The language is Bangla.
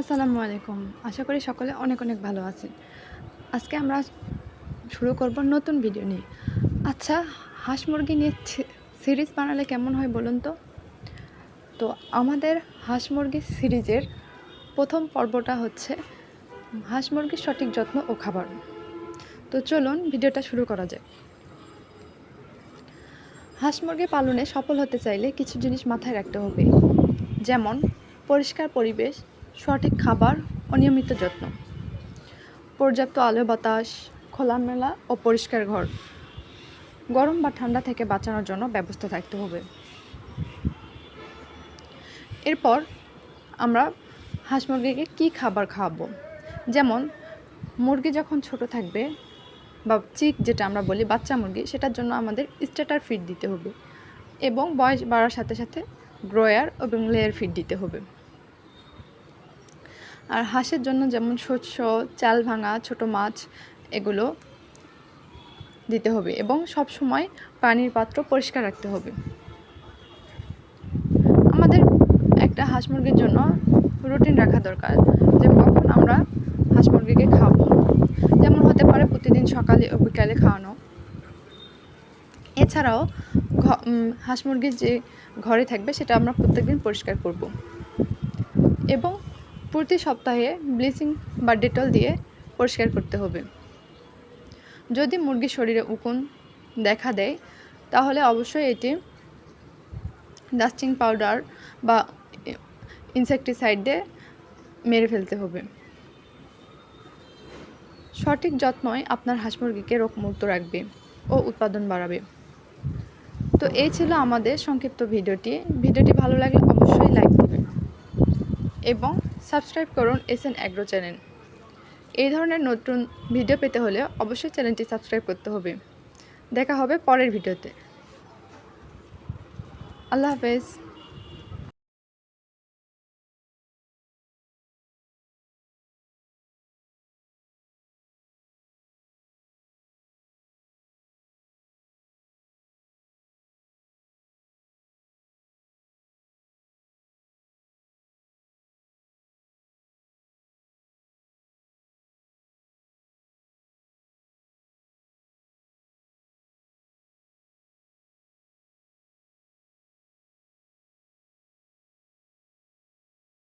আসসালামু আলাইকুম। আশা করি সকলে অনেক অনেক ভালো আছেন। আজকে আমরা শুরু করব নতুন ভিডিও নিয়ে। আচ্ছা হাঁস মুরগি নিয়ে সিরিজ বানালে কেমন হয় বলুন তো? তো আমাদের হাঁস মুরগি সিরিজের প্রথম পর্বটা হচ্ছে হাঁস মুরগির সঠিক যত্ন ও খাবার। তো চলুন ভিডিওটা শুরু করা যাক। হাঁস মুরগি পালনে সফল হতে চাইলে কিছু জিনিস মাথায় রাখতে হবে। যেমন, পরিষ্কার পরিবেশ সঠিক খাবার ও নিয়মিত যত্ন। পর্যাপ্ত আলো বাতাস, খোলামেলা ও পরিষ্কার ঘর। গরম বা ঠান্ডা থেকে বাঁচানোর জন্য ব্যবস্থা থাকতে হবে। এরপর আমরা হাঁস মুরগিকে কী খাবার খাওয়াবো? যেমন, মুরগি যখন ছোট থাকবে বা চিক যেটা আমরা বলি, বাচ্চা মুরগি, সেটার জন্য আমাদের স্টার্টার ফিড দিতে হবে এবং বয়স বাড়ার সাথে সাথে গ্রোয়ার এবং লেয়ার ফিড দিতে হবে। আর হাঁসের জন্য যেমন শস্য, চাল ভাঙা, ছোট মাছ, এগুলো দিতে হবে এবং সব সময় পানির পাত্র পরিষ্কার রাখতে হবে। আমাদের একটা হাঁস মুরগির জন্য রুটিন রাখা দরকার যে কখন আমরা হাঁস মুরগিকে খাব। যেমন হতে পারে প্রতিদিন সকালে ও বিকালে খাওয়ানো। এছাড়াও হাঁস মুরগির যে ঘরে থাকবে সেটা আমরা প্রত্যেকদিন পরিষ্কার করব। এবং প্রতি সপ্তাহে ব্লিচিং বা ডেটল দিয়ে পরিষ্কার করতে হবে। যদি মুরগির শরীরে উকুন দেখা দেয়, তাহলে অবশ্যই এটি ডাস্টিং পাউডার বা ইনসেকটিসাইড মেরে ফেলতে হবে। সঠিক যত্নই আপনার হাঁস মুরগিকে রোগমুক্ত রাখবে ও উৎপাদন বাড়াবে। তো এই ছিল আমাদের সংক্ষিপ্ত ভিডিওটি। ভিডিওটি ভালো লাগলে অবশ্যই লাইক দেবেন এবং সাবস্ক্রাইব করুন এস এন অ্যাগ্রো চ্যানেল। এই ধরনের নতুন ভিডিও পেতে হলে অবশ্যই চ্যানেলটি সাবস্ক্রাইব করতে হবে। দেখা হবে পরের ভিডিওতে। আল্লাহ হাফেজ।